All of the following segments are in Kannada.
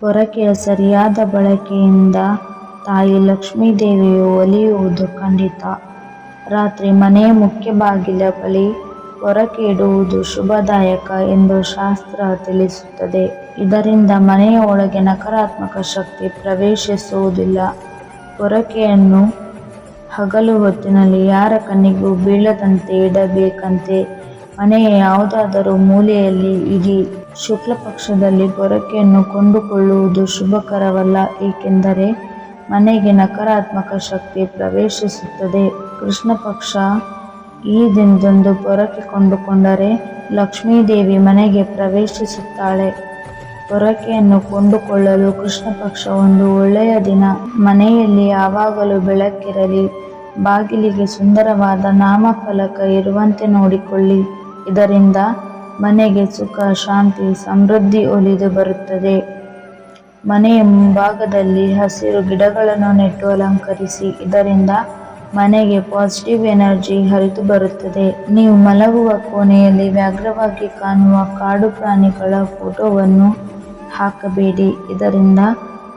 ಪೊರಕೆಯ ಸರಿಯಾದ ಬಳಕೆಯಿಂದ ತಾಯಿ ಲಕ್ಷ್ಮೀದೇವಿಯು ಒಲಿಯುವುದು ಖಂಡಿತ. ರಾತ್ರಿ ಮನೆಯ ಮುಖ್ಯ ಬಾಗಿಲ ಬಳಿ ಪೊರಕೆ ಇಡುವುದು ಶುಭದಾಯಕ ಎಂದು ಶಾಸ್ತ್ರ ತಿಳಿಸುತ್ತದೆ. ಇದರಿಂದ ಮನೆಯ ಒಳಗೆ ನಕಾರಾತ್ಮಕ ಶಕ್ತಿ ಪ್ರವೇಶಿಸುವುದಿಲ್ಲ. ಪೊರಕೆಯನ್ನು ಹಗಲು ಹೊತ್ತಿನಲ್ಲಿ ಯಾರ ಕಣ್ಣಿಗೂ ಬೀಳದಂತೆ ಇಡಬೇಕಂತೆ. ಮನೆಯ ಯಾವುದಾದರೂ ಮೂಲೆಯಲ್ಲಿ ಇಡಿ. ಶುಕ್ಲ ಪಕ್ಷದಲ್ಲಿ ಪೊರಕೆಯನ್ನು ಕೊಂಡುಕೊಳ್ಳುವುದು ಶುಭಕರವಲ್ಲ, ಏಕೆಂದರೆ ಮನೆಗೆ ನಕಾರಾತ್ಮಕ ಶಕ್ತಿ ಪ್ರವೇಶಿಸುತ್ತದೆ. ಕೃಷ್ಣ ಪಕ್ಷ ಈ ದಿನದಂದು ಪೊರಕೆ ಕೊಂಡುಕೊಂಡರೆ ಲಕ್ಷ್ಮೀದೇವಿ ಮನೆಗೆ ಪ್ರವೇಶಿಸುತ್ತಾಳೆ. ಪೊರಕೆಯನ್ನು ಕೊಂಡುಕೊಳ್ಳಲು ಕೃಷ್ಣ ಪಕ್ಷ ಒಂದು ಒಳ್ಳೆಯ ದಿನ. ಮನೆಯಲ್ಲಿ ಯಾವಾಗಲೂ ಬೆಳಕಿರಲಿ. ಬಾಗಿಲಿಗೆ ಸುಂದರವಾದ ನಾಮಫಲಕ ಇರುವಂತೆ ನೋಡಿಕೊಳ್ಳಿ. ಇದರಿಂದ ಮನೆಗೆ ಸುಖ, ಶಾಂತಿ, ಸಮೃದ್ಧಿ ಒಲಿದು ಬರುತ್ತದೆ. ಮನೆಯ ಮುಂಭಾಗದಲ್ಲಿ ಹಸಿರು ಗಿಡಗಳನ್ನು ನೆಟ್ಟು ಅಲಂಕರಿಸಿ. ಇದರಿಂದ ಮನೆಗೆ ಪಾಸಿಟಿವ್ ಎನರ್ಜಿ ಹರಿದು ಬರುತ್ತದೆ. ನೀವು ಮಲಗುವ ಕೋಣೆಯಲ್ಲಿ ವ್ಯಾಘ್ರವಾಗಿ ಕಾಣುವ ಕಾಡು ಪ್ರಾಣಿಗಳ ಫೋಟೋವನ್ನು ಹಾಕಬೇಡಿ. ಇದರಿಂದ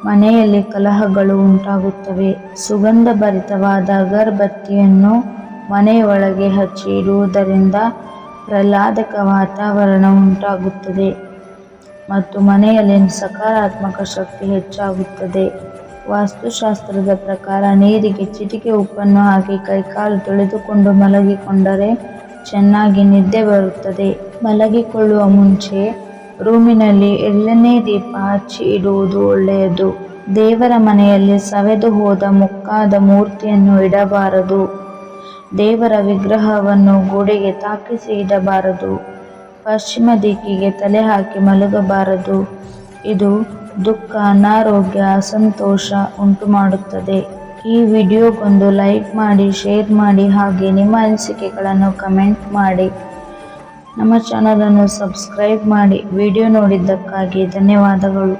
ಮನೆಯಲ್ಲಿ ಕಲಹಗಳು ಉಂಟಾಗುತ್ತವೆ. ಸುಗಂಧಭರಿತವಾದ ಅಗರಬತ್ತಿಯನ್ನು ಮನೆಯೊಳಗೆ ಹಚ್ಚಿ ಇಡುವುದರಿಂದ ಪ್ರಹ್ಲಾದಕ ವಾತಾವರಣ ಉಂಟಾಗುತ್ತದೆ ಮತ್ತು ಮನೆಯಲ್ಲಿ ಸಕಾರಾತ್ಮಕ ಶಕ್ತಿ ಹೆಚ್ಚಾಗುತ್ತದೆ. ವಾಸ್ತುಶಾಸ್ತ್ರದ ಪ್ರಕಾರ ನೀರಿಗೆ ಚಿಟಿಕೆ ಉಪ್ಪನ್ನು ಹಾಕಿ ಕೈಕಾಲು ತೊಳೆದುಕೊಂಡು ಮಲಗಿಕೊಂಡರೆ ಚೆನ್ನಾಗಿ ನಿದ್ದೆ ಬರುತ್ತದೆ. ಮಲಗಿಕೊಳ್ಳುವ ಮುಂಚೆ ರೂಮಿನಲ್ಲಿ ಎಳ್ಳನೇ ದೀಪ ಹಚ್ಚಿ ಇಡುವುದು ಒಳ್ಳೆಯದು. ದೇವರ ಮನೆಯಲ್ಲಿ ಸವೆದು ಹೋದ ಮುಕ್ಕಾದ ಮೂರ್ತಿಯನ್ನು ಇಡಬಾರದು. ದೇವರ ವಿಗ್ರಹವನ್ನು ಗೋಡೆಗೆ ತಾಕಿಸಿ ಇಡಬಾರದು. ಪಶ್ಚಿಮ ದಿಕ್ಕಿಗೆ ತಲೆ ಹಾಕಿ ಮಲಗಬಾರದು. ಇದು ದುಃಖ, ಅನಾರೋಗ್ಯ, ಅಸಂತೋಷ ಉಂಟು ಮಾಡುತ್ತದೆ ಈ ವಿಡಿಯೋಗೊಂದು ಲೈಕ್ ಮಾಡಿ, ಶೇರ್ ಮಾಡಿ ಹಾಗೆ ನಿಮ್ಮ ಅನಿಸಿಕೆಗಳನ್ನು ಕಮೆಂಟ್ ಮಾಡಿ. ನಮ್ಮ ಚಾನಲನ್ನು ಸಬ್ಸ್ಕ್ರೈಬ್ ಮಾಡಿ. ವಿಡಿಯೋ ನೋಡಿದ್ದಕ್ಕಾಗಿ ಧನ್ಯವಾದಗಳು.